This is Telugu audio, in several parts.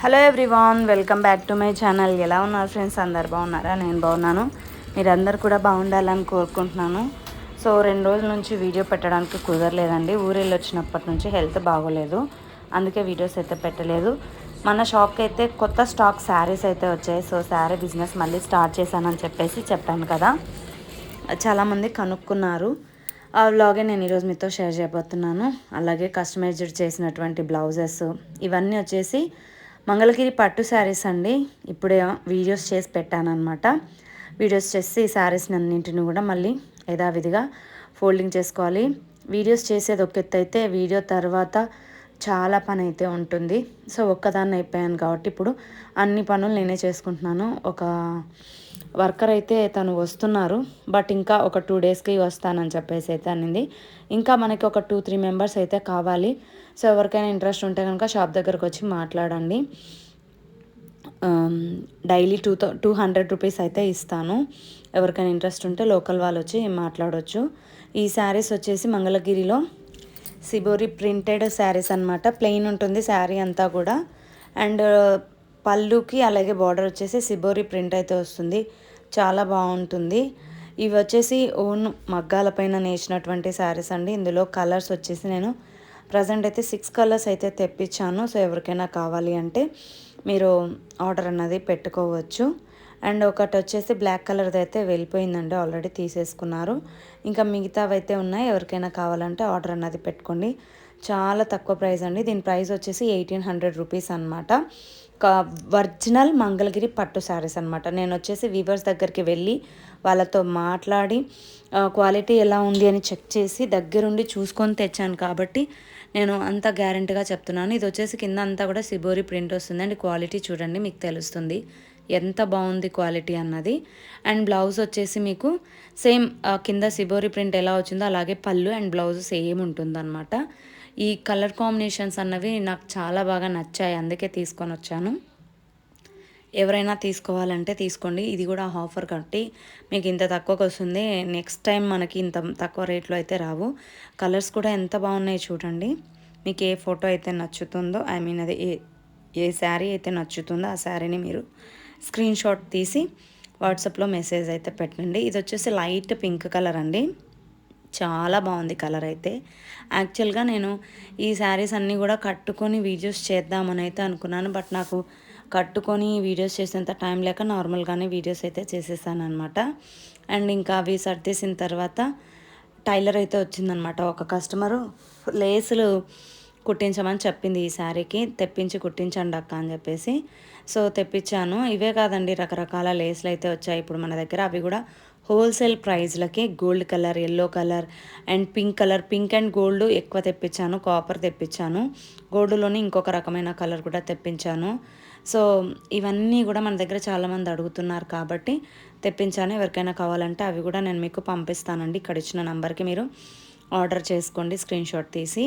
Hello everyone welcome back to my channel. ఎలా ఉన్నారు ఫ్రెండ్స్? అందరు బాగున్నారా? నేను బాగున్నాను. మీరందరు కూడా బాగుండాలని కోరుకుంటున్నాను. సో రెండు రోజుల నుంచి వీడియో పెట్టడానికి కుదరలేదండి. ఊరెళ్ళి వచ్చినప్పటి నుంచి హెల్త్ బాగోలేదు. అందుకే వీడియోస్ అయితే పెట్టలేదు. మన షాప్కి అయితే కొత్త స్టాక్ శారీస్ అయితే వచ్చాయి. సో శారీ బిజినెస్ మళ్ళీ స్టార్ట్ చేశానని చెప్పేసి చెప్పాను కదా. చాలామంది కనుక్కున్నారు. ఆ వ్లాగే నేను ఈరోజు మీతో షేర్ చేయబోతున్నాను. అలాగే కస్టమైజ్డ్ చేసినటువంటి బ్లౌజెస్ ఇవన్నీ వచ్చేసి మంగళగిరి పట్టు శారీస్ అండి. ఇప్పుడే వీడియోస్ చేసి పెట్టాను అనమాట వీడియోస్ చేసి ఈ శారీస్ని అన్నింటిని కూడా మళ్ళీ యథావిధిగా ఫోల్డింగ్ చేసుకోవాలి. వీడియోస్ చేసేది ఒక ఎత్తు అయితే వీడియో తర్వాత చాలా పని అయితే ఉంటుంది. సో ఒక్కదాన్ని అయిపోయాను కాబట్టి ఇప్పుడు అన్ని పనులు నేనే చేసుకుంటున్నాను. ఒక వర్కర్ అయితే తను వస్తున్నారు. బట్ ఇంకా ఒక టూ డేస్కి వస్తానని చెప్పేసి అయితే అనింది. ఇంకా మనకి ఒక టూ త్రీ మెంబర్స్ అయితే కావాలి. సో ఎవరికైనా ఇంట్రెస్ట్ ఉంటే కనుక షాప్ దగ్గరకు వచ్చి మాట్లాడండి. డైలీ టూ థౌ టూ హండ్రెడ్ రూపీస్ అయితే ఇస్తాను. ఎవరికైనా ఇంట్రెస్ట్ ఉంటే లోకల్ వాళ్ళు వచ్చి మాట్లాడవచ్చు ఈ శారీస్ వచ్చేసి మంగళగిరిలో సిబోరి ప్రింటెడ్ శారీస్ అనమాట ప్లెయిన్ ఉంటుంది శారీ అంతా కూడా. అండ్ పళ్ళుకి అలాగే బార్డర్ వచ్చేసి సిబోరి ప్రింట్ అయితే వస్తుంది. చాలా బాగుంటుంది. ఇవి వచ్చేసి ఓన్ మగ్గాల పైన నేసినటువంటి శారీస్ అండి. ఇందులో కలర్స్ వచ్చేసి నేను ప్రజెంట్ అయితే సిక్స్ కలర్స్ అయితే తెప్పించాను. సో ఎవరికైనా కావాలి అంటే మీరు ఆర్డర్ అన్నది పెట్టుకోవచ్చు. అండ్ ఒకటి వచ్చేసి బ్లాక్ కలర్ది అయితే వెళ్ళిపోయిందండి. ఆల్రెడీ తీసేసుకున్నారు. ఇంకా మిగతావి అయితే ఉన్నాయి. ఎవరికైనా కావాలంటే ఆర్డర్ అన్నది పెట్టుకోండి. చాలా తక్కువ ప్రైస్ అండి. దీని ప్రైస్ వచ్చేసి ఎయిటీన్ హండ్రెడ్ రూపీస్ అనమాట ఒరిజినల్ మంగళగిరి పట్టు శారీస్ అనమాట నేను వచ్చేసి వీవర్స్ దగ్గరికి వెళ్ళి వాళ్ళతో మాట్లాడి క్వాలిటీ ఎలా ఉంది అని చెక్ చేసి దగ్గరుండి చూసుకొని తెచ్చాను కాబట్టి నేను అంత గ్యారెంటీగా చెప్తున్నాను. ఇది వచ్చేసి కింద అంతా కూడా సిబోరి ప్రింట్ వస్తుంది. అండ్ క్వాలిటీ చూడండి మీకు తెలుస్తుంది. ఎంత బాగుంది క్వాలిటీ అన్నది. అండ్ బ్లౌజ్ వచ్చేసి మీకు సేమ్ కింద సిబోరి ప్రింట్ ఎలా వచ్చిందో అలాగే పళ్ళు అండ్ బ్లౌజ్ సేమ్ ఉంటుందన్నమాట. ఈ కలర్ కాంబినేషన్స్ అన్నవి నాకు చాలా బాగా నచ్చాయి అందుకే తీసుకొని వచ్చాను. ఎవరైనా తీసుకోవాలంటే తీసుకోండి ఇది కూడా ఆఫర్ కాబట్టి మీకు ఇంత తక్కువకి వస్తుంది. నెక్స్ట్ టైం మనకి ఇంత తక్కువ రేట్లో అయితే రావు. కలర్స్ కూడా ఎంత బాగున్నాయి చూడండి. మీకు ఏ ఫోటో అయితే నచ్చుతుందో ఐ మీన్ అది ఏ ఏ శారీ అయితే నచ్చుతుందో ఆ శారీని మీరు స్క్రీన్ షాట్ తీసి వాట్సాప్లో మెసేజ్ అయితే పెట్టండి. ఇది వచ్చేసి లైట్ పింక్ కలర్ అండి. చాలా బాగుంది కలర్ అయితే. యాక్చువల్గా నేను ఈ శారీస్ అన్నీ కూడా కట్టుకొని వీడియోస్ చేద్దామని అయితే అనుకున్నాను. బట్ నాకు కట్టుకొని వీడియోస్ చేసేంత టైం లేక నార్మల్గానే వీడియోస్ అయితే చేసేసాను అనమాట అండ్ ఇంకా అవి సర్దేసిన తర్వాత టైలర్ అయితే వచ్చిందనమాట ఒక కస్టమరు లేసులు కుట్టించమని చెప్పింది ఈ శారీకి తెప్పించి కుట్టించండి అక్క అని చెప్పేసి. సో తెప్పించాను. ఇవే కాదండి రకరకాల లేస్లు అయితే వచ్చాయి. ఇప్పుడు మన దగ్గర అవి కూడా wholesale ప్రైజ్లకి gold colour yellow colour and pink colour. Pink and gold ఎక్కువ తెప్పించాను కాపర్ తెప్పించాను. గోల్డ్లోని ఇంకొక రకమైన కలర్ కూడా తెప్పించాను. సో ఇవన్నీ కూడా మన దగ్గర చాలామంది అడుగుతున్నారు కాబట్టి తెప్పించాను. ఎవరికైనా కావాలంటే అవి కూడా నేను మీకు పంపిస్తానండి. ఇక్కడ ఇచ్చిన నెంబర్కి మీరు ఆర్డర్ చేసుకోండి స్క్రీన్ షాట్ తీసి.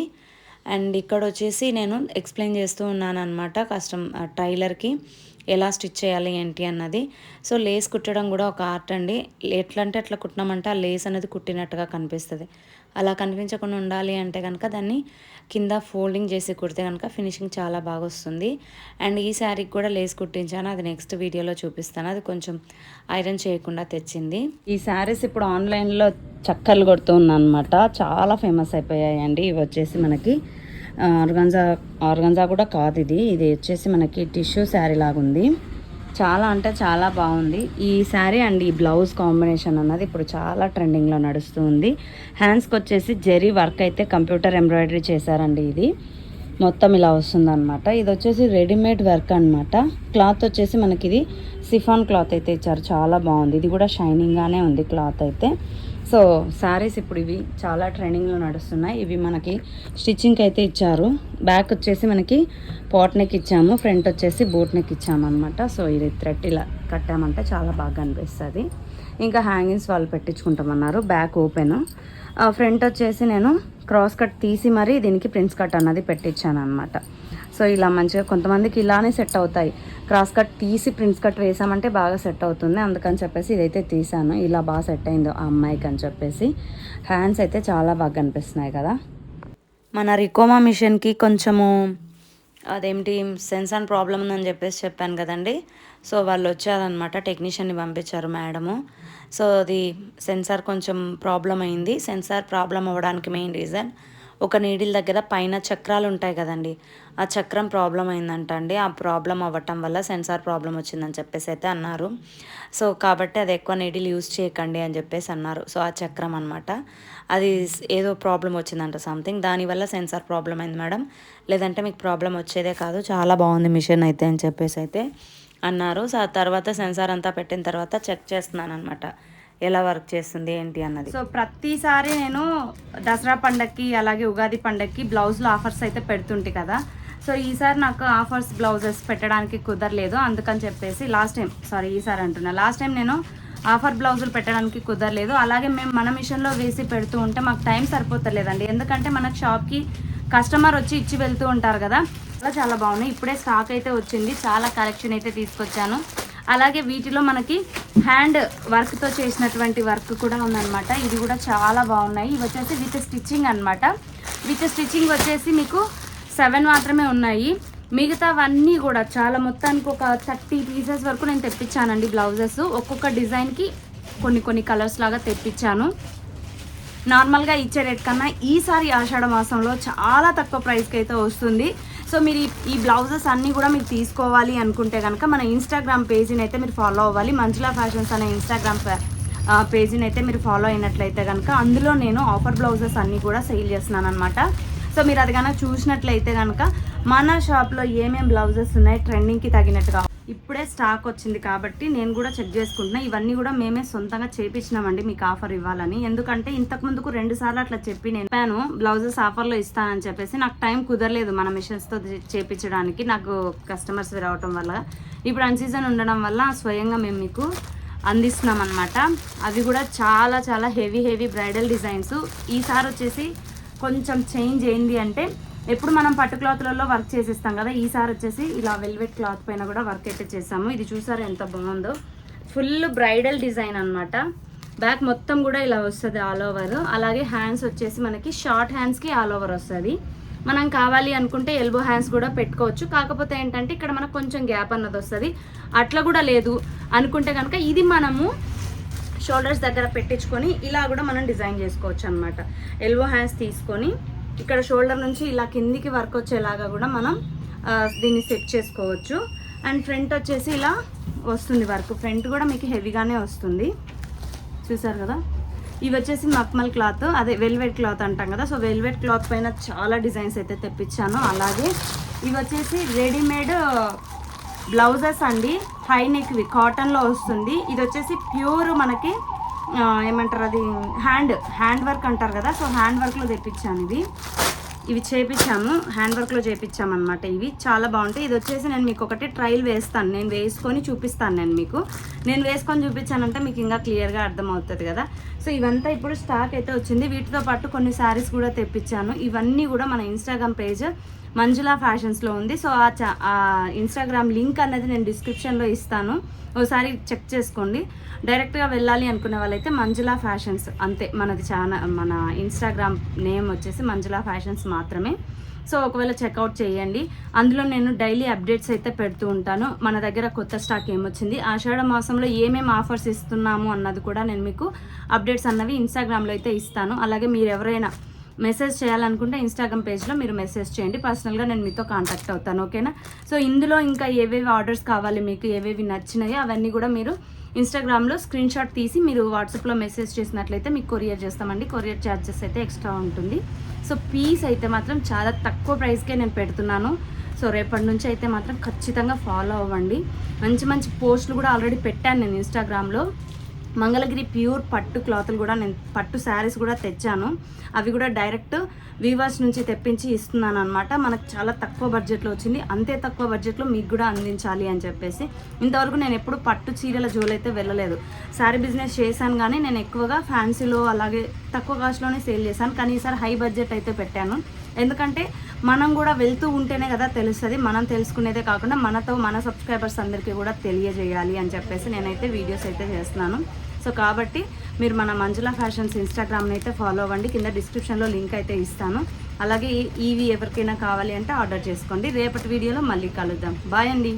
అండ్ ఇక్కడ వచ్చేసి నేను ఎక్స్ప్లెయిన్ చేస్తూ ఉన్నాను అనమాట కస్టమ్ టైలర్కి ఎలా స్టిచ్ చేయాలి ఏంటి అన్నది. సో లేస్ కుట్టడం కూడా ఒక ఆర్ట్ అండి. ఎట్లా అంటే అట్లా కుట్టినామంటే ఆ లేస్ అనేది కుట్టినట్టుగా కనిపిస్తుంది. అలా కనిపించకుండా ఉండాలి అంటే కనుక దాన్ని కింద ఫోల్డింగ్ చేసి కుడితే కనుక ఫినిషింగ్ చాలా బాగా వస్తుంది. అండ్ ఈ శారీకి కూడా లేస్ కుట్టించాను. అది నెక్స్ట్ వీడియోలో చూపిస్తాను. అది కొంచెం ఐరన్ చేయకుండా తెచ్చింది. ఈ శారీస్ ఇప్పుడు ఆన్లైన్లో చక్కర్లు కొడుతూ అనమాట చాలా ఫేమస్ అయిపోయాయండి. ఇవి వచ్చేసి మనకి ఆర్గంజా ఆర్గంజా కూడా కాదు ఇది. ఇది వచ్చేసి మనకి టిష్యూ శారీ లాగుంది. చాలా అంటే చాలా బాగుంది. ఈ శారీ అండ్ ఈ బ్లౌజ్ కాంబినేషన్ అన్నది ఇప్పుడు చాలా ట్రెండింగ్లో నడుస్తూ ఉంది హ్యాండ్స్కి వచ్చేసి జెరీ వర్క్ అయితే కంప్యూటర్ ఎంబ్రాయిడరీ చేశారండి ఇది. మొత్తం ఇలా వస్తుందన్నమాట. ఇది వచ్చేసి రెడీమేడ్ వర్క్ అనమాట క్లాత్ వచ్చేసి మనకి ఇది సిఫాన్ క్లాత్ అయితే ఇచ్చారు. చాలా బాగుంది. ఇది కూడా షైనింగ్గానే ఉంది క్లాత్ అయితే. సో శారీస్ ఇప్పుడు ఇవి చాలా ట్రెండింగ్లో నడుస్తున్నాయి. ఇవి మనకి స్టిచ్చింగ్కి అయితే ఇచ్చారు. బ్యాక్ వచ్చేసి మనకి పాట్ నెక్ ఇచ్చాము. ఫ్రంట్ వచ్చేసి బోట్ నెక్ ఇచ్చాము అనమాట సో ఇది థ్రెడ్ ఇలా కట్టామంటే చాలా బాగా అనిపిస్తుంది. ఇంకా హ్యాంగింగ్స్ వాళ్ళు పెట్టించుకుంటామన్నారు బ్యాక్ ఓపెన్. ఫ్రంట్ వచ్చేసి నేను క్రాస్ కట్ తీసి మరీ దీనికి ప్రిన్స్ కట్ అన్నది పెట్టించాను అనమాట సో ఇలా మంచిగా కొంతమందికి ఇలానే సెట్ అవుతాయి. క్రాస్ కట్ తీసి ప్రిన్స్ కట్ వేసామంటే బాగా సెట్ అవుతుంది. అందుకని చెప్పేసి ఇదైతే తీసాను. ఇలా బాగా సెట్ అయిందో ఆ అమ్మాయికి అని చెప్పేసి. హ్యాండ్స్ అయితే చాలా బాగా కనిపిస్తున్నాయి కదా. మన రికోమా మిషన్కి కొంచెము అదేమిటి సెన్సార్ ప్రాబ్లం ఉందని చెప్పేసి చెప్పాను కదండి. సో వాళ్ళు వచ్చారనమాట టెక్నీషియన్ని పంపించారు మేడము. సో అది సెన్సార్ కొంచెం ప్రాబ్లం అయింది. సెన్సార్ ప్రాబ్లం అవ్వడానికి మెయిన్ రీజన్ ఒక నీడిల్ దగ్గర పైన చక్రాలు ఉంటాయి కదండి. ఆ చక్రం ప్రాబ్లం అయిందంట అండి. ఆ ప్రాబ్లం అవ్వటం వల్ల సెన్సార్ ప్రాబ్లం వచ్చిందని చెప్పేసి అయితే అన్నారు. సో కాబట్టి అది ఎక్కువ నీడిల్ యూజ్ చేయకండి అని చెప్పేసి అన్నారు. సో ఆ చక్రం అనమాట అది ఏదో ప్రాబ్లం వచ్చిందంట సంథింగ్. దానివల్ల సెన్సార్ ప్రాబ్లం అయింది మేడం. లేదంటే మీకు ప్రాబ్లం వచ్చేదే కాదు. చాలా బాగుంది మిషన్ అయితే అని చెప్పేసి అయితే అన్నారు. సో ఆ తర్వాత సెన్సార్ అంతా పెట్టిన తర్వాత చెక్ చేస్తున్నాను అనమాట ఎలా వర్క్ చేస్తుంది ఏంటి అన్నది. సో ప్రతిసారి నేను దసరా పండక్కి అలాగే ఉగాది పండక్కి బ్లౌజ్లో ఆఫర్స్ అయితే పెడుతుంటే కదా. సో ఈసారి నాకు ఆఫర్స్ బ్లౌజెస్ పెట్టడానికి కుదరలేదు. అందుకని చెప్పేసి లాస్ట్ టైం సారీ ఈసారి అంటున్నా లాస్ట్ టైం నేను ఆఫర్ బ్లౌజులు పెట్టడానికి కుదరలేదు. అలాగే మేము మన మిషన్లో వేసి పెడుతూ ఉంటే మాకు టైం సరిపోతలేదండి. ఎందుకంటే మనకు షాప్కి కస్టమర్ వచ్చి ఇచ్చి వెళ్తూ ఉంటారు కదా. అలా చాలా బాగున్నాయి. ఇప్పుడే స్టాక్ అయితే వచ్చింది. చాలా కలెక్షన్ అయితే తీసుకొచ్చాను. అలాగే వీటిలో మనకి హ్యాండ్ వర్క్తో చేసినటువంటి వర్క్ కూడా ఉందన్నమాట. ఇది కూడా చాలా బాగున్నాయి. ఇవి వచ్చేసి విత్ స్టిచ్చింగ్ అన్నమాట. విత్ స్టిచ్చింగ్ వచ్చేసి మీకు సెవెన్ మాత్రమే ఉన్నాయి. మిగతావన్నీ కూడా చాలా మొత్తానికి ఒక థర్టీ పీసెస్ వరకు నేను తెప్పించానండి బ్లౌజెస్. ఒక్కొక్క డిజైన్కి కొన్ని కొన్ని కలర్స్ లాగా తెప్పించాను. నార్మల్గా ఇచ్చే రేట్ కన్నా ఈసారి ఆషాఢ మాసంలో చాలా తక్కువ ప్రైస్కి అయితే వస్తుంది. సో మీరు ఈ- బ్లౌజెస్ అన్నీ కూడా మీరు తీసుకోవాలి అనుకుంటే కనుక మన ఇన్స్టాగ్రామ్ పేజీని అయితే మీరు ఫాలో అవ్వాలి. మంజులా ఫ్యాషన్స్ అనే ఇన్స్టాగ్రామ్ పేజీని అయితే మీరు ఫాలో అయినట్లయితే కనుక అందులో నేను ఆఫర్ బ్లౌజెస్ అన్నీ కూడా సేల్ చేస్తున్నాను అనమాట సో మీరు అది కనుక చూసినట్లయితే కనుక మన షాప్లో ఏమేమి బ్లౌజెస్ ఉన్నాయి ట్రెండింగ్కి తగినట్టుగా ఇప్పుడే స్టాక్ వచ్చింది కాబట్టి నేను కూడా చెక్ చేసుకుంటున్నా. ఇవన్నీ కూడా మేమే సొంతంగా చేపించినామండి మీకు ఆఫర్ ఇవ్వాలని. ఎందుకంటే ఇంతకు ముందుకు రెండు సార్లు అట్లా చెప్పి నేను చెప్పాను బ్లౌజెస్ ఆఫర్లో ఇస్తానని చెప్పేసి. నాకు టైం కుదరలేదు మన మిషన్స్తో చేపించడానికి. నాకు కస్టమర్స్ రావటం వల్ల. ఇప్పుడు అన్ సీజన్ ఉండడం వల్ల స్వయంగా మేము మీకు అందిస్తున్నాం అనమాట అవి కూడా చాలా చాలా హెవీ హెవీ బ్రైడల్ డిజైన్స్. ఈసారి వచ్చేసి కొంచెం చేంజ్ ఏంది అంటే ఎప్పుడు మనం పట్టు క్లాత్లలో వర్క్ చేసేస్తాం కదా ఈసారి వచ్చేసి ఇలా వెల్వెట్ క్లాత్ పైన కూడా వర్క్ అయితే చేసాము ఇది చూసారు ఎంత బాగుందో? ఫుల్ బ్రైడల్ డిజైన్ అనమాట బ్యాక్ మొత్తం కూడా ఇలా వస్తుంది ఆల్ ఓవర్. అలాగే హ్యాండ్స్ వచ్చేసి మనకి షార్ట్ హ్యాండ్స్కి ఆల్ ఓవర్ వస్తుంది. మనం కావాలి అనుకుంటే ఎల్బో హ్యాండ్స్ కూడా పెట్టుకోవచ్చు. కాకపోతే ఏంటంటే ఇక్కడ మనకు కొంచెం గ్యాప్ అన్నది వస్తుంది. అట్లా కూడా లేదు. అనుకుంటే కనుక ఇది మనము షోల్డర్స్ దగ్గర పెట్టించుకొని ఇలా కూడా మనం డిజైన్ చేసుకోవచ్చు అనమాట ఎల్బో హ్యాండ్స్ తీసుకొని ఇక్కడ షోల్డర్ నుంచి ఇలా కిందికి వర్క్ వచ్చేలాగా కూడా మనం దీన్ని సెట్ చేసుకోవచ్చు. అండ్ ఫ్రంట్ వచ్చేసి ఇలా వస్తుంది వర్క్. ఫ్రంట్ కూడా మీకు హెవీగానే వస్తుంది. చూసారు కదా? ఇవి వచ్చేసి మక్మల్ క్లాత్. అదే వెల్వెట్ క్లాత్ అంటాం కదా? సో వెల్వెట్ క్లాత్ పైన చాలా డిజైన్స్ అయితే తెప్పించాను. అలాగే ఇవి వచ్చేసి రెడీమేడ్ బ్లౌజెస్ అండి. హై నెక్వి కాటన్లో వస్తుంది. ఇది వచ్చేసి ప్యూర్ మనకి ఏమంటారు అది? హ్యాండ్ హ్యాండ్ వర్క్ అంటారు కదా సో హ్యాండ్ వర్క్లో తెప్పించాను ఇవి. ఇవి చేపించాము హ్యాండ్ వర్క్లో చేపించామన్నమాట ఇవి. చాలా బాగుంటాయి. ఇది వచ్చేసి నేను మీకు ఒకటి ట్రయల్ వేస్తాను. నేను వేసుకొని చూపిస్తాను నేను మీకు. నేను వేసుకొని చూపించానంటే మీకు ఇంకా క్లియర్గా అర్థమవుతుంది కదా. సో ఇవంతా ఇప్పుడు స్టాక్ అయితే వచ్చింది. వీటితో పాటు కొన్ని శారీస్ కూడా తెప్పించాను. ఇవన్నీ కూడా మన ఇన్స్టాగ్రామ్ పేజ్ మంజులా ఫ్యాషన్స్లో ఉంది. సో ఆ చ- ఆ ఇన్స్టాగ్రామ్ లింక్ అనేది నేను డిస్క్రిప్షన్లో ఇస్తాను. ఒకసారి చెక్ చేసుకోండి. డైరెక్ట్గా వెళ్ళాలి అనుకునే వాళ్ళైతే మంజులా ఫ్యాషన్స్ అంతే. మనది చాలా మన ఇన్స్టాగ్రామ్ నేమ్ వచ్చేసి మంజులా ఫ్యాషన్స్ మాత్రమే. సో ఒకవేళ చెక్అవుట్ చేయండి. అందులో నేను డైలీ అప్డేట్స్ అయితే పెడుతూ ఉంటాను. మన దగ్గర కొత్త స్టాక్ ఏమొచ్చింది? ఆషాఢ మాసంలో ఏమేమి ఆఫర్స్ ఇస్తున్నాము అన్నది కూడా నేను మీకు అప్డేట్స్ అన్నవి ఇన్స్టాగ్రామ్లో అయితే ఇస్తాను. అలాగే మీరు ఎవరైనా మెసేజ్ చేయాలనుకుంటే ఇన్స్టాగ్రామ్ పేజ్లో మీరు మెసేజ్ చేయండి. పర్సనల్గా నేను మీతో కాంటాక్ట్ అవుతాను ఓకేనా సో ఇందులో ఇంకా ఏవేవి ఆర్డర్స్ కావాలి మీకు ఏవేవి నచ్చినాయో అవన్నీ కూడా మీరు ఇన్స్టాగ్రామ్లో స్క్రీన్ షాట్ తీసి మీరు వాట్సాప్లో మెసేజ్ చేసినట్లయితే మీకు కొరియర్ చేస్తామండి. కొరియర్ ఛార్జెస్ అయితే ఎక్స్ట్రా ఉంటుంది. సో పీస్ అయితే మాత్రం చాలా తక్కువ ప్రైస్కే నేను పెడుతున్నాను. సో రేపటి నుంచి అయితే మాత్రం ఖచ్చితంగా ఫాలో అవ్వండి. మంచి మంచి పోస్టులు కూడా ఆల్రెడీ పెట్టాను నేను ఇన్స్టాగ్రామ్లో మంగళగిరి ప్యూర్ పట్టు క్లాతులు కూడా నేను పట్టు శారీస్ కూడా తెచ్చాను. అవి కూడా డైరెక్ట్ వీవర్స్ నుంచి తెప్పించి ఇస్తున్నాను అనమాట మనకు చాలా తక్కువ బడ్జెట్లో వచ్చింది. అంతే తక్కువ బడ్జెట్లో మీకు కూడా అందించాలి అని చెప్పేసి. ఇంతవరకు నేను ఎప్పుడు పట్టు చీరల జోలైతే వెళ్ళలేదు. శారీ బిజినెస్ చేశాను కానీ నేను ఎక్కువగా ఫ్యాన్సీలో అలాగే తక్కువ కాస్ట్లోనే సేల్ చేశాను. కానీ ఈసారి హై బడ్జెట్ అయితే పెట్టాను. ఎందుకంటే మనం కూడా వెళ్తూ ఉంటేనే కదా తెలుస్తుంది. మనం తెలుసుకునేదే కాకుండా మనతో మన సబ్స్క్రైబర్స్ అందరికీ కూడా తెలియజేయాలి అని చెప్పేసి నేనైతే వీడియోస్ అయితే చేస్తున్నాను. సో కాబట్టి మీరు మన మంజుల ఫ్యాషన్స్ ఇన్స్టాగ్రామ్ని అయితే ఫాలో అవ్వండి. కింద డిస్క్రిప్షన్లో లింక్ అయితే ఇస్తాను. అలాగే ఇవి ఎవరికైనా కావాలి అంటే ఆర్డర్ చేసుకోండి. రేపటి వీడియోలో మళ్ళీ కలుద్దాం. బాయ్ అండి.